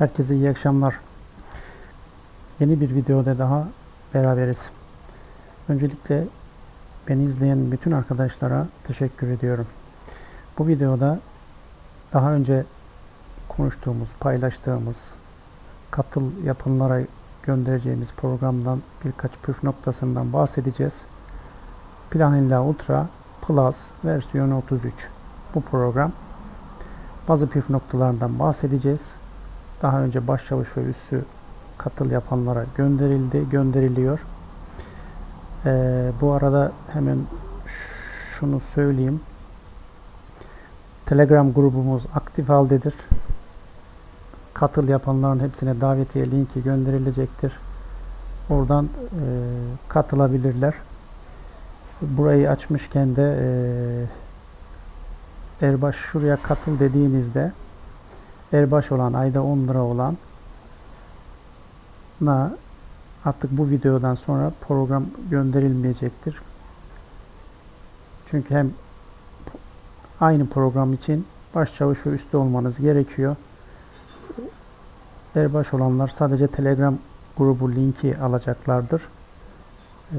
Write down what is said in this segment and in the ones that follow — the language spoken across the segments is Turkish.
Herkese iyi akşamlar. Yeni bir videoda daha beraberiz. Öncelikle beni izleyen bütün arkadaşlara teşekkür ediyorum. Bu videoda daha önce konuştuğumuz, paylaştığımız, katıl yapanlara göndereceğimiz programdan birkaç püf noktasından bahsedeceğiz. Planilla Ultra Plus versiyon 33 bu program. Bazı püf noktalarından bahsedeceğiz. Daha önce başçavuş ve üssü katıl yapanlara gönderildi, gönderiliyor. Ee, bu arada hemen şunu söyleyeyim. Telegram grubumuz aktif haldedir. Katıl yapanların hepsine davetiye linki gönderilecektir. Oradan e, katılabilirler. Burayı açmışken de e, Erbaş şuraya katıl dediğinizde Erbaş olan ayda 10 lira olan na artık bu videodan sonra program gönderilmeyecektir. Çünkü hem aynı program için başçavuş ve üstte olmanız gerekiyor. Erbaş olanlar sadece Telegram grubu linki alacaklardır. Ee,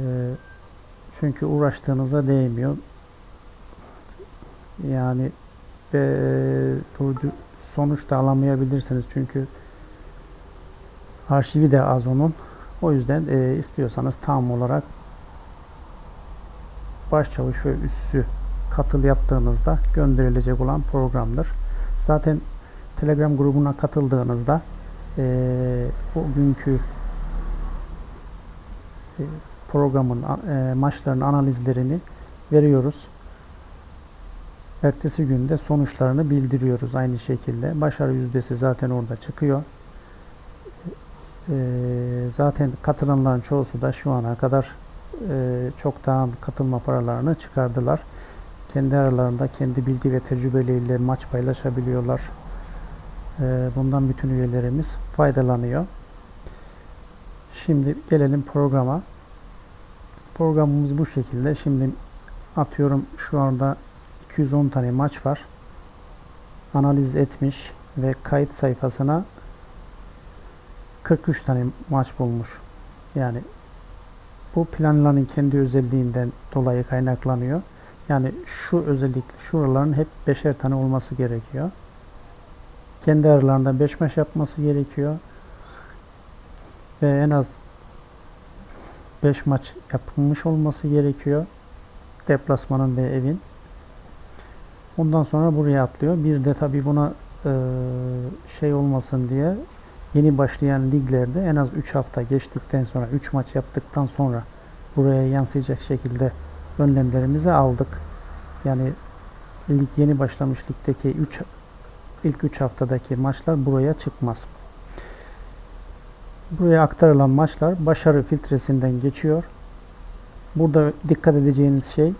çünkü uğraştığınıza değmiyor. Yani e, sonuç da alamayabilirsiniz. Çünkü arşivi de az onun. O yüzden e, istiyorsanız tam olarak başçavuş ve üssü katıl yaptığınızda gönderilecek olan programdır. Zaten Telegram grubuna katıldığınızda e, o günkü e, programın e, maçların analizlerini veriyoruz. Ertesi günde sonuçlarını bildiriyoruz aynı şekilde. Başarı yüzdesi zaten orada çıkıyor. E, zaten katılanların çoğusu da şu ana kadar e, çoktan katılma paralarını çıkardılar. Kendi aralarında kendi bilgi ve tecrübeleriyle maç paylaşabiliyorlar. E, bundan bütün üyelerimiz faydalanıyor. Şimdi gelelim programa. Programımız bu şekilde. Şimdi atıyorum şu anda 210 tane maç var. Analiz etmiş ve kayıt sayfasına 43 tane maç bulmuş. Yani bu planların kendi özelliğinden dolayı kaynaklanıyor. Yani şu özellikle şuraların hep beşer tane olması gerekiyor. Kendi aralarında 5 maç yapması gerekiyor. Ve en az 5 maç yapılmış olması gerekiyor. Deplasmanın ve evin. Ondan sonra buraya atlıyor. Bir de tabi buna e, şey olmasın diye yeni başlayan liglerde en az 3 hafta geçtikten sonra 3 maç yaptıktan sonra buraya yansıyacak şekilde önlemlerimizi aldık. Yani lig yeni başlamış ligdeki 3 ilk 3 haftadaki maçlar buraya çıkmaz. Buraya aktarılan maçlar başarı filtresinden geçiyor. Burada dikkat edeceğiniz şey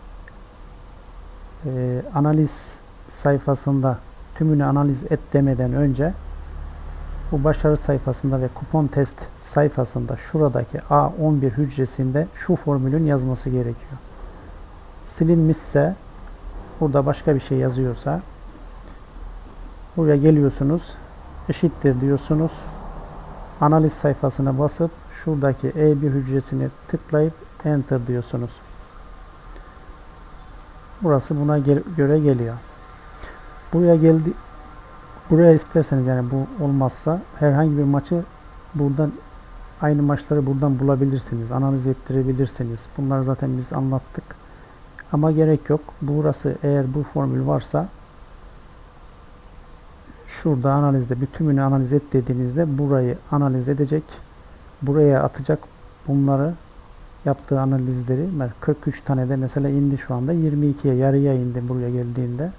e, analiz sayfasında tümünü analiz et demeden önce bu başarı sayfasında ve kupon test sayfasında şuradaki A11 hücresinde şu formülün yazması gerekiyor. Silinmişse burada başka bir şey yazıyorsa buraya geliyorsunuz eşittir diyorsunuz analiz sayfasına basıp şuradaki E1 hücresini tıklayıp enter diyorsunuz. Burası buna göre geliyor. Buraya geldi buraya isterseniz yani bu olmazsa herhangi bir maçı buradan aynı maçları buradan bulabilirsiniz. Analiz ettirebilirsiniz. Bunları zaten biz anlattık. Ama gerek yok. Burası eğer bu formül varsa şurada analizde bir tümünü analiz et dediğinizde burayı analiz edecek. Buraya atacak bunları yaptığı analizleri 43 tane de mesela indi şu anda. 22'ye yarıya indi buraya geldiğinde.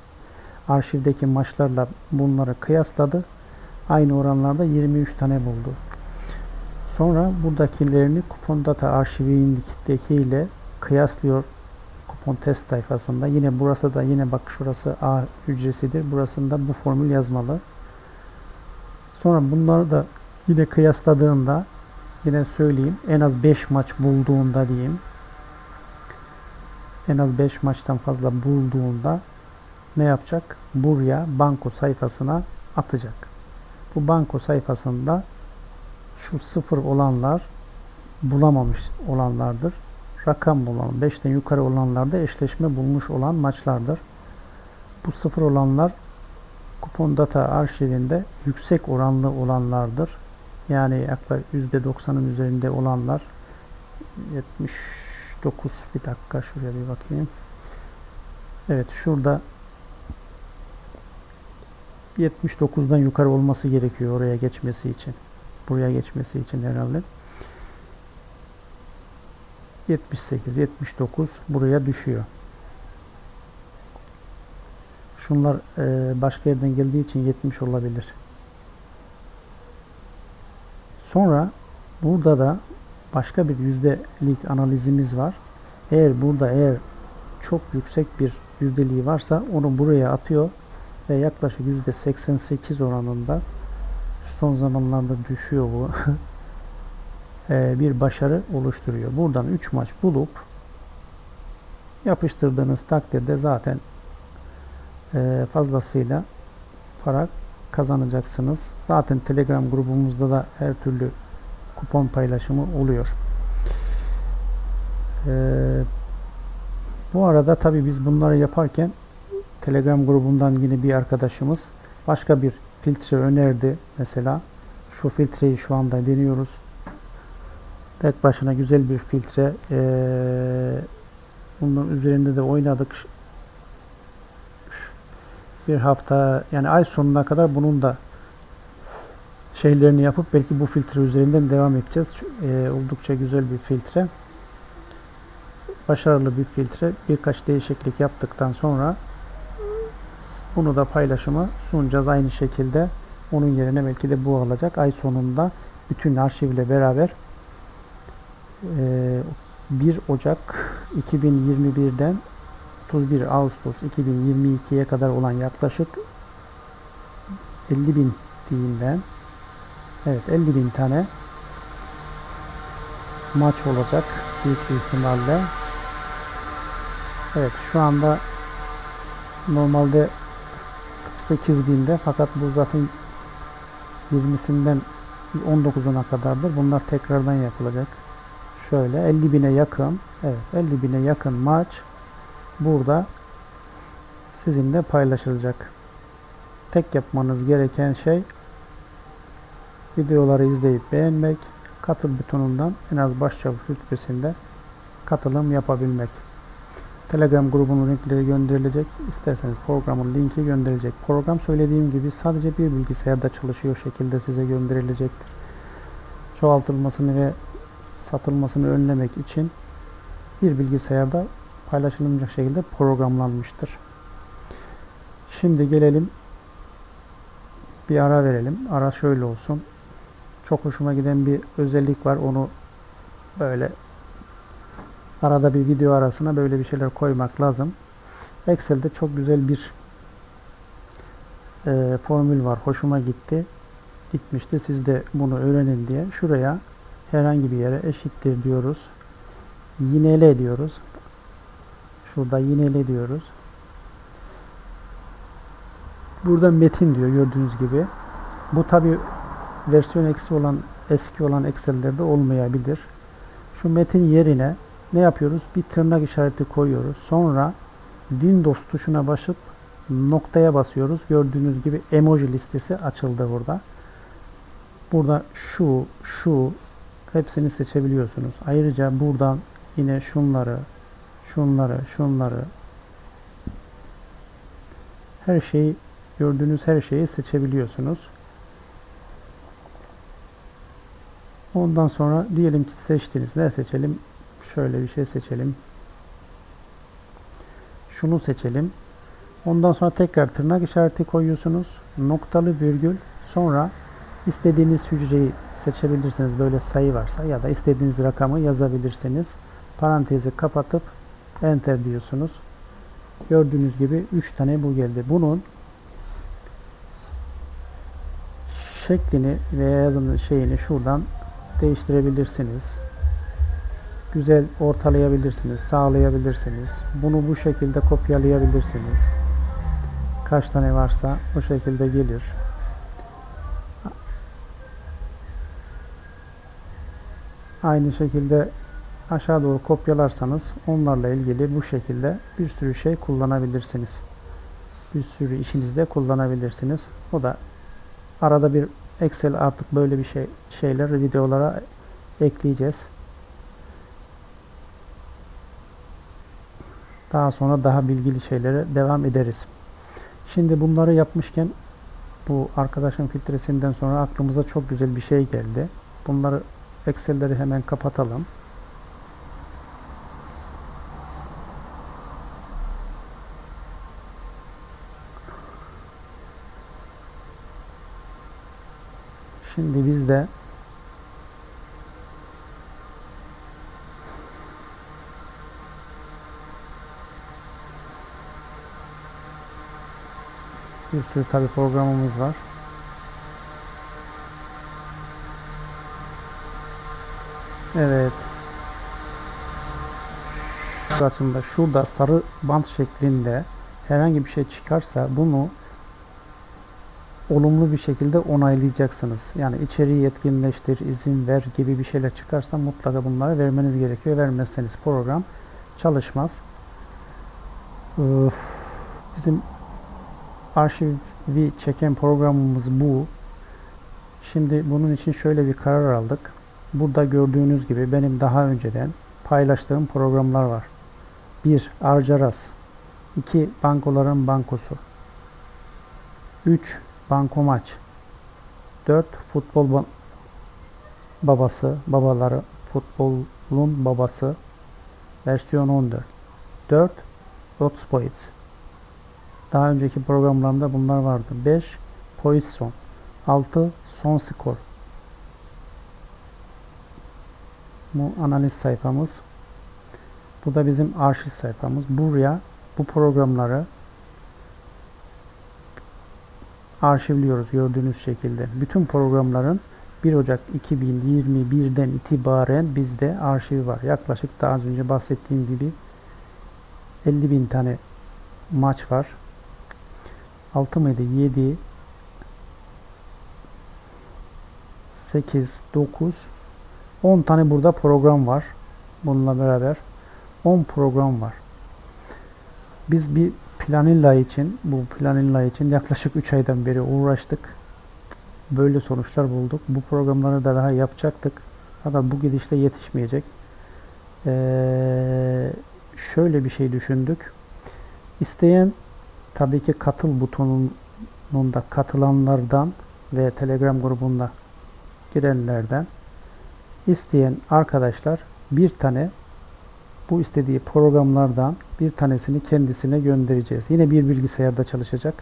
Arşivdeki maçlarla bunları kıyasladı. Aynı oranlarda 23 tane buldu. Sonra buradakilerini kupon data arşivindeki ile kıyaslıyor kupon test sayfasında. Yine burası da yine bak şurası A hücresidir burasında bu formül yazmalı. Sonra bunları da yine kıyasladığında yine söyleyeyim en az 5 maç bulduğunda diyeyim en az 5 maçtan fazla bulduğunda ne yapacak? Buraya banko sayfasına atacak. Bu banko sayfasında şu sıfır olanlar bulamamış olanlardır. Rakam bulan 5'ten yukarı olanlar da eşleşme bulmuş olan maçlardır. Bu sıfır olanlar kupon data arşivinde yüksek oranlı olanlardır. Yani yaklaşık %90'ın üzerinde olanlar 79 bir dakika şuraya bir bakayım. Evet şurada 79'dan yukarı olması gerekiyor oraya geçmesi için. Buraya geçmesi için herhalde. 78, 79 buraya düşüyor. Şunlar başka yerden geldiği için 70 olabilir. Sonra burada da başka bir yüzdelik analizimiz var. Eğer burada eğer çok yüksek bir yüzdeliği varsa onu buraya atıyor ve yaklaşık %88 oranında son zamanlarda düşüyor bu e, bir başarı oluşturuyor. Buradan 3 maç bulup yapıştırdığınız takdirde zaten e, fazlasıyla para kazanacaksınız. Zaten Telegram grubumuzda da her türlü kupon paylaşımı oluyor. Ee, bu arada tabi biz bunları yaparken Telegram grubundan yine bir arkadaşımız başka bir filtre önerdi. Mesela şu filtreyi şu anda deniyoruz. Tek başına güzel bir filtre. Ee, bunun üzerinde de oynadık. Bir hafta yani ay sonuna kadar bunun da şeylerini yapıp belki bu filtre üzerinden devam edeceğiz. Ee, oldukça güzel bir filtre. Başarılı bir filtre. Birkaç değişiklik yaptıktan sonra bunu da paylaşıma sunacağız aynı şekilde. Onun yerine belki de bu alacak. Ay sonunda bütün arşivle beraber 1 Ocak 2021'den 31 Ağustos 2022'ye kadar olan yaklaşık 50 bin diyeyim ben. Evet 50 bin tane maç olacak büyük ihtimalle. Evet şu anda normalde 48 binde fakat bu zaten 20'sinden 19'una kadardır. Bunlar tekrardan yapılacak. Şöyle 50 bine yakın evet 50 bine yakın maç burada sizinle paylaşılacak. Tek yapmanız gereken şey videoları izleyip beğenmek, katıl butonundan en az başçavuş rütbesinde katılım yapabilmek. Telegram grubunun linkleri gönderilecek. İsterseniz programın linki gönderilecek. Program söylediğim gibi sadece bir bilgisayarda çalışıyor şekilde size gönderilecektir. Çoğaltılmasını ve satılmasını önlemek için bir bilgisayarda paylaşılmayacak şekilde programlanmıştır. Şimdi gelelim bir ara verelim. Ara şöyle olsun. Çok hoşuma giden bir özellik var. Onu böyle arada bir video arasına böyle bir şeyler koymak lazım. Excel'de çok güzel bir e, formül var. Hoşuma gitti. Gitmişti. Siz de bunu öğrenin diye. Şuraya herhangi bir yere eşittir diyoruz. Yinele diyoruz. Şurada yinele diyoruz. Burada metin diyor gördüğünüz gibi. Bu tabi versiyon eksi olan eski olan Excel'lerde olmayabilir. Şu metin yerine ne yapıyoruz? Bir tırnak işareti koyuyoruz. Sonra Windows tuşuna basıp noktaya basıyoruz. Gördüğünüz gibi emoji listesi açıldı burada. Burada şu, şu hepsini seçebiliyorsunuz. Ayrıca buradan yine şunları, şunları, şunları her şeyi gördüğünüz her şeyi seçebiliyorsunuz. Ondan sonra diyelim ki seçtiniz. Ne seçelim? Şöyle bir şey seçelim. Şunu seçelim. Ondan sonra tekrar tırnak işareti koyuyorsunuz. Noktalı virgül. Sonra istediğiniz hücreyi seçebilirsiniz. Böyle sayı varsa ya da istediğiniz rakamı yazabilirsiniz. Parantezi kapatıp Enter diyorsunuz. Gördüğünüz gibi 3 tane bu geldi. Bunun şeklini veya yazının şeyini şuradan değiştirebilirsiniz. Güzel ortalayabilirsiniz, sağlayabilirsiniz. Bunu bu şekilde kopyalayabilirsiniz. Kaç tane varsa bu şekilde gelir. Aynı şekilde aşağı doğru kopyalarsanız onlarla ilgili bu şekilde bir sürü şey kullanabilirsiniz. Bir sürü işinizde kullanabilirsiniz. O da arada bir Excel artık böyle bir şey şeyler videolara ekleyeceğiz. Daha sonra daha bilgili şeylere devam ederiz. Şimdi bunları yapmışken bu arkadaşın filtresinden sonra aklımıza çok güzel bir şey geldi. Bunları Excel'leri hemen kapatalım. Şimdi biz de bir sürü tabi programımız var. Evet. Karşımda şurada sarı bant şeklinde herhangi bir şey çıkarsa bunu olumlu bir şekilde onaylayacaksınız. Yani içeriği yetkinleştir, izin ver gibi bir şeyler çıkarsa mutlaka bunları vermeniz gerekiyor. Vermezseniz program çalışmaz. Öf, bizim arşivi çeken programımız bu. Şimdi bunun için şöyle bir karar aldık. Burada gördüğünüz gibi benim daha önceden paylaştığım programlar var. 1. Arcaras 2. Bankoların Bankosu 3. Bankomaç 4. Futbol ba babası, babaları, futbolun babası versiyon 14 4. Hotspots Daha önceki programlarımda bunlar vardı. 5. Poison 6. Son skor Bu analiz sayfamız. Bu da bizim arşiv sayfamız. Buraya bu programları arşivliyoruz gördüğünüz şekilde. Bütün programların 1 Ocak 2021'den itibaren bizde arşivi var. Yaklaşık daha az önce bahsettiğim gibi 50 bin tane maç var. 6 mıydı? 7 8 9 10 tane burada program var. Bununla beraber 10 program var. Biz bir Planilla için, bu Planilla için yaklaşık 3 aydan beri uğraştık. Böyle sonuçlar bulduk. Bu programları da daha yapacaktık. Fakat bu gidişle yetişmeyecek. Ee, şöyle bir şey düşündük. İsteyen tabii ki katıl butonunda katılanlardan ve Telegram grubunda girenlerden isteyen arkadaşlar bir tane bu istediği programlardan bir tanesini kendisine göndereceğiz. Yine bir bilgisayarda çalışacak.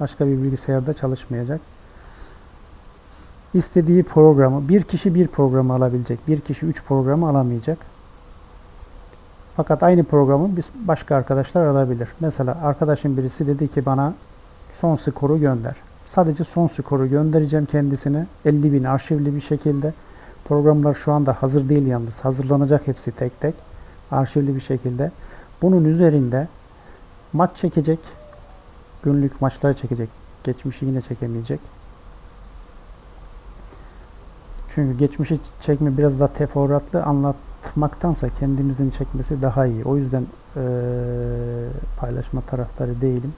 Başka bir bilgisayarda çalışmayacak. İstediği programı bir kişi bir programı alabilecek. Bir kişi üç programı alamayacak. Fakat aynı programı başka arkadaşlar alabilir. Mesela arkadaşım birisi dedi ki bana son skoru gönder. Sadece son skoru göndereceğim kendisine 50 bin arşivli bir şekilde. Programlar şu anda hazır değil yalnız. Hazırlanacak hepsi tek tek. Arşivli bir şekilde. Bunun üzerinde maç çekecek. Günlük maçları çekecek. Geçmişi yine çekemeyecek. Çünkü geçmişi çekme biraz daha teferruatlı anlatmaktansa kendimizin çekmesi daha iyi. O yüzden ee, paylaşma taraftarı değilim.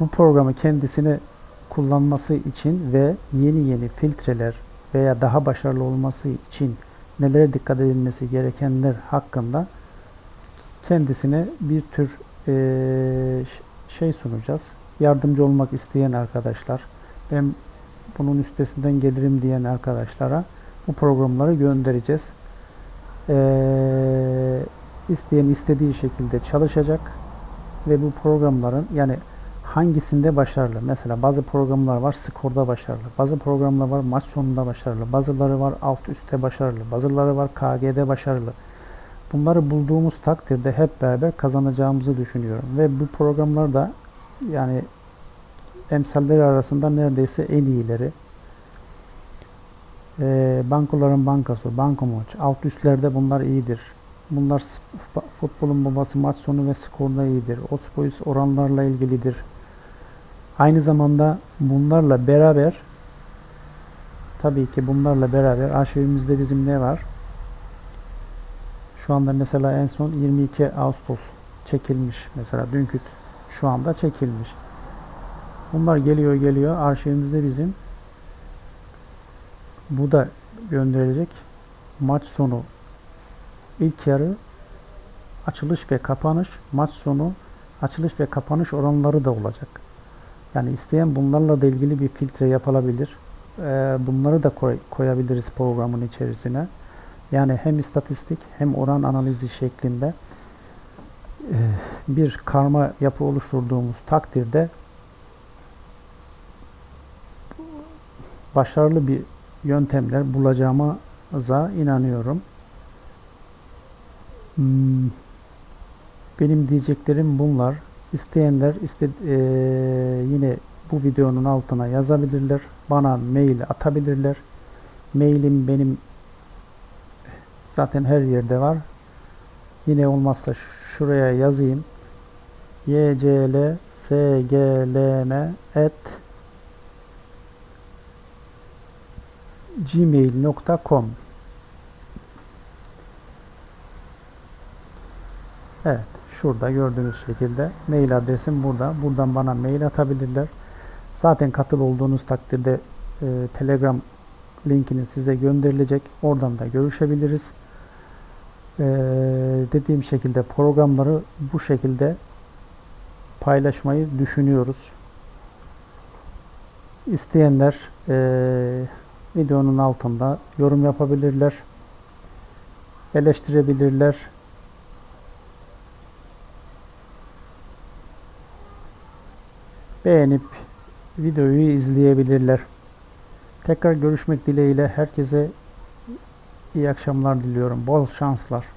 Bu programı kendisine kullanması için ve yeni yeni filtreler veya daha başarılı olması için nelere dikkat edilmesi gerekenler hakkında kendisine bir tür e, şey sunacağız. Yardımcı olmak isteyen arkadaşlar, ben bunun üstesinden gelirim diyen arkadaşlara bu programları göndereceğiz. E, isteyen istediği şekilde çalışacak ve bu programların yani hangisinde başarılı? Mesela bazı programlar var skorda başarılı. Bazı programlar var maç sonunda başarılı. Bazıları var alt üstte başarılı. Bazıları var KG'de başarılı. Bunları bulduğumuz takdirde hep beraber kazanacağımızı düşünüyorum. Ve bu programlar da yani emsalleri arasında neredeyse en iyileri. E, bankoların bankası, bankomaç, alt üstlerde bunlar iyidir. Bunlar futbolun babası maç sonu ve skorda iyidir. Otboyus oranlarla ilgilidir. Aynı zamanda bunlarla beraber tabii ki bunlarla beraber arşivimizde bizim ne var? Şu anda mesela en son 22 Ağustos çekilmiş. Mesela dünkü şu anda çekilmiş. Bunlar geliyor geliyor. Arşivimizde bizim bu da gönderilecek. Maç sonu ilk yarı açılış ve kapanış, maç sonu açılış ve kapanış oranları da olacak. Yani isteyen bunlarla da ilgili bir filtre yapılabilir. Ee, bunları da koy- koyabiliriz programın içerisine. Yani hem istatistik hem oran analizi şeklinde e, bir karma yapı oluşturduğumuz takdirde başarılı bir yöntemler bulacağımıza inanıyorum. Hmm, Benim diyeceklerim bunlar. İsteyenler iste, eee, yine bu videonun altına yazabilirler. Bana mail atabilirler. Mailim benim zaten her yerde var. Yine olmazsa şuraya yazayım. yclsglm at gmail.com Evet, şurada gördüğünüz şekilde mail adresim burada. Buradan bana mail atabilirler. Zaten katıl olduğunuz takdirde e, Telegram linkini size gönderilecek. Oradan da görüşebiliriz. E, dediğim şekilde programları bu şekilde paylaşmayı düşünüyoruz. İsteyenler e, videonun altında yorum yapabilirler, eleştirebilirler. Beğenip videoyu izleyebilirler. Tekrar görüşmek dileğiyle herkese iyi akşamlar diliyorum. Bol şanslar.